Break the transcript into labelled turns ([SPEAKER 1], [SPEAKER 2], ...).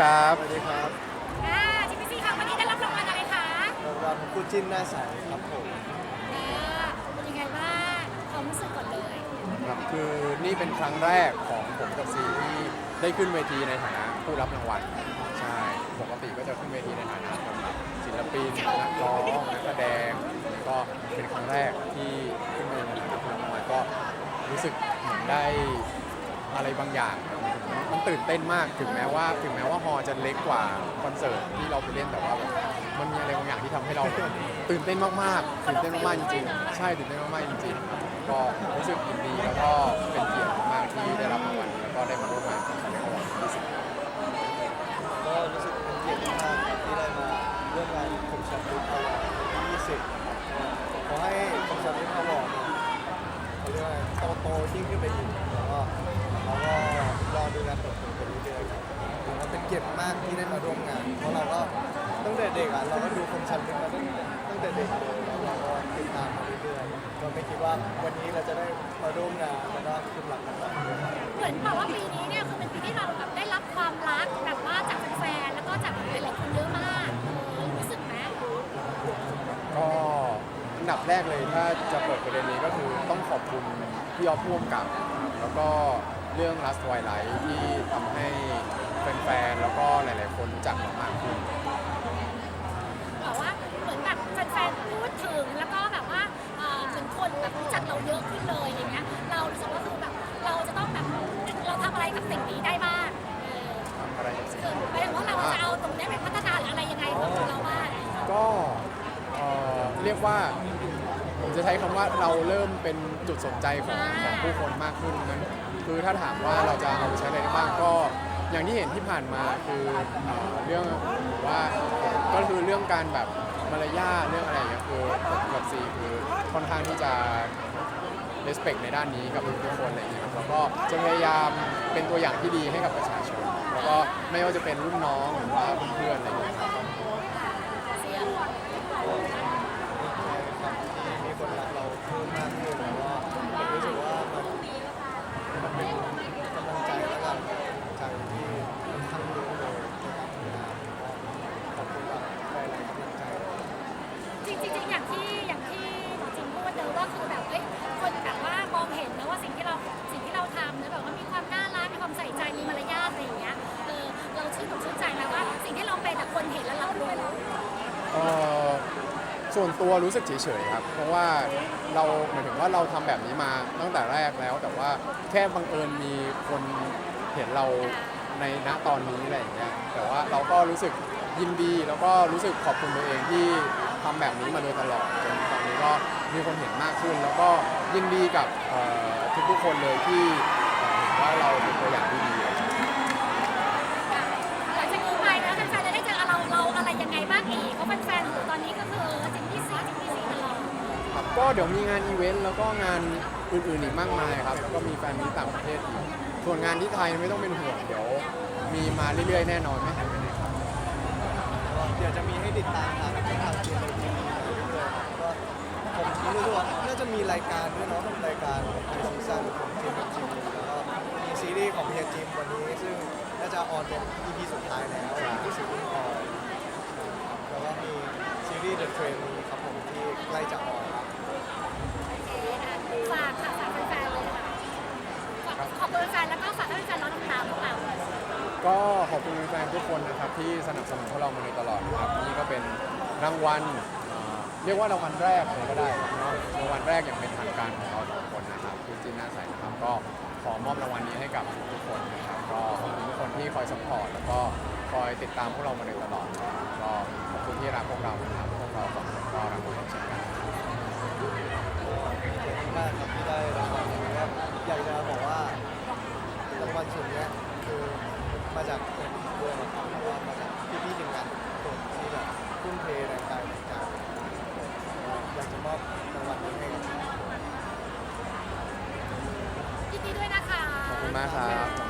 [SPEAKER 1] ครับ
[SPEAKER 2] สวัสดีครับ
[SPEAKER 3] อ่าจิมซี่ค่ะวันนี้ได้รับรางวัลอะไรคะ
[SPEAKER 2] รางวัลคู่จิ้นหน้าใสครับผม
[SPEAKER 3] เออเป็นยังไงบ้างความรู้สึกก่อนเลย
[SPEAKER 1] ครับคือนี่เป็นครั้งแรกของผมกับซีที่ได้ขึ้นเวทีในฐานะผู้รับรางวัล ใช่ ปกติก็จะขึ้นเวทีในฐานะคนแบบศิลปินนักร้องนักแสดงแล้วก็เป็นครั้งแรกที่ขึ้นมาในฐานะผู้รับรางวัลก็รู้สึกเหมือนได้อะไรบางอย่าง มันตื่นเต้นมากถึงแม้ว่า ถึงแม้ว่าฮอลล์จะเล็กกว่าคอนเสิร์ตที่เราไปเล่นแต่ว่าแบบมันมีอะไรบางอย่างที่ทำให้เราตื่นเต้นมากๆตื่นเต้นมากๆจริงๆ ใช่ตื่นเต้นมากๆจริงๆก็รู้สึกยินดีแล้วก็เป็นเกียรติมากที่ได้รับรางวัลแล้วก็ได้มาร่วมงานกับคาเนอวอร์ดที่สิบ
[SPEAKER 2] ก็รู้สึกเป็นเกียรติมากที่ได้มาร่วมงานคมชัดลุกอวอร์ดที่20ขอให้คมชัดลุกอวอร์ดเนี่ยเขาเรียกว่าอะไรโตโตๆยิ่งขึ้นไปอีกแล้วก็เราก็ รอดูการเติบโตไปเรื่อยๆครับแล้วก็เป็นเกียรติมากที่ได้มาร่วมงาน เพราะเราก็ตั้งแต่เด็กอะเราก็ดูคมชัดลุกมาตั้งตั้งแต่เด็กเลยแล้วเราก็ติดตามมาเรื่อยๆก็ไม่คิดว่าวันนี้เราจะได้มาร่วมงานแล้วก็ขึ้นหลักกันต่อ
[SPEAKER 3] เหมือนบอกว่าปีนี้เนี่ยคือเป็นปีที่เราแบบได้รับความรักแบบว่าจากแฟนๆแล้วก็จากหลายๆคนเยอะมากเออรู้สึกไหม
[SPEAKER 1] ก็อันดับแรกเลยถ้าจะเปิดประเด็นนี้ก็คือต้องขอบคุณพี่ออฟพ่วงกับ แล้วก็ เรื่อง Last Twilight ที่ทำให้แฟนๆ แล้วก็หลายๆ คนรู้จักเรามากขึ้น
[SPEAKER 3] บอกว่าเหมือนแบบแฟนๆพูดถึงแล้วก็แบบว่าเอ่อเหมือนคนแบบรู้จักเราเยอะขึ้นเลยอย่างเงี้ยเรารู้สึกว่าคือแบบเราจะต้องแบบเราทำอะไรกับสิ่งนี้ได้บ้างเออ
[SPEAKER 1] ทำอะไรกับสิ่ง
[SPEAKER 3] คือหมายถึงว่าเราจะเอาตรงนี้ไปพัฒนาหรืออะไรยังไงของเราบ้าง
[SPEAKER 1] ก็เอ่อเรียกว่า ผมจะใช้คำว่าเราเริ่มเป็นจุดสนใจของของผู้คนมากขึ้นนั้นคือถ้าถามว่าเราจะเอาไปใช้อะไรได้บ้างก็อย่างที่เห็นที่ผ่านมาคือเอ่อเรื่องว่าก็คือเรื่องการแบบมารยาทเรื่องอะไรอย่างเงี้ยคือกับซีคือค่อนข้างที่จะ respect ในด้านนี้กับทุกคนอะไรอย่างเงี้ยแล้วก็จะพยายามเป็นตัวอย่างที่ดีให้กับประชาชน แล้วก็ไม่ว่าจะเป็นรุ่นน้องหรือว่าเพื่อนๆอะไรอย่างเงี้ยครับ
[SPEAKER 3] เสียง
[SPEAKER 2] ดีใจครับที่มีคนรักเราเพิ่มมากขึ้นแล้วก็ผมรู้สึกว่ามันมันเป็นกำลังใจแล้วกันใจที่ค่อนข้างเยอะเลยในการทำงานขอบคุณแบบหลายๆกำลังใจ
[SPEAKER 3] จริงๆอย่างที่อย่างที่หมอจิมพูดเนอะว่าคือแบบเอ้ยคนแบบว่ามองเห็นนะว่าสิ่งที่เราสิ่งที่เราทำเนี่ยแบบว่ามีความน่ารักมีความใส่ใจมีมารยาทอะไรอย่างเงี้ยเออเราชื่นอกชื่นใจนะว่าสิ่งที่เราเป็นแต่คนเห็นแล้วรับรู้
[SPEAKER 1] เอ่อ ส่วนตัวรู้สึกเฉยๆครับ เพราะว่าเราหมายถึงว่าเราทำแบบนี้มาตั้งแต่แรกแล้ว แต่ว่าแค่บังเอิญมีคนเห็นเราในณตอนนี้อะไรอย่างเงี้ย แต่ว่าเราก็รู้สึกยินดีแล้วก็รู้สึกขอบคุณตัวเองที่ทำแบบนี้มาโดยตลอดจนตอนนี้ก็มีคนเห็นมากขึ้น แล้วก็ยินดีกับทุกๆคนเลยที่เห็นว่าเราเป็นตัวอย่างที่ดี
[SPEAKER 3] ก็เดี๋
[SPEAKER 1] ยวมีงานอีเวนต์แล้วก็งานอื่นๆอีกมากมายครับ แล้วก็มีแฟนมีต่างประเทศอีกส่วนงานที่ไทยไม่ต้องเป็นห่วงเดี๋ยว มีมาเรื่อยๆแน่นอนไม่หายไปไหนครับ
[SPEAKER 2] เดี๋ยวจะมีให้ติดตามทางทางทีมในทีมเลยก็ผมรู้สึกว่าน่าจะมีรายการด้วยเนาะรายการในซีซั่นของทีมทีมแล้วก็มีซีรีส์ของเฮียจิมวันนี้ซึ่งน่าจะออนเป็น EP สุดท้ายแล้วที่ซีรีส์ออนแล้วก็มีซีรีส์ The Train ครับผมที่ใกล้จะออน
[SPEAKER 3] อบคุณแฟน
[SPEAKER 1] ทุกคนนะครับที่สนับสนุนพวกเรามาโดยตลอดนะครับนี่ก็เป็นรางวัลเรียกว่ารางวัลแรกเลยก็ได้เนาะรางวัลแรกอย่างเป็นทางการของเราสองคนนะครับคือจีน่าใสนะครับก็ขอมอบรางวัลนี้ให้กับทุกคนนะครับก็ขอบคุณทุกคนที่คอยสปอร์ตแล้วก็คอยติดตามพวกเรามาโดยตลอดนะครับก็ขอบคุณที่รักพวกเรานะครับพวกเราสองคนก็รักพวกเราเช่นกัน
[SPEAKER 2] มากครับที่ได้รางวัลนี้ครับอยากจะบอกว่ารางวัลส่วนนี้ มาจากผมด้วยนะครับแล้วก็มาจากพี่ๆทีมงานทุกคนที่แบบทุ่มเทแรงกายแรงใจอยากจะมอบรางวัลนี้ให้กับ
[SPEAKER 3] ยินดีด้วยนะคะ
[SPEAKER 1] ขอบคุณมากครับ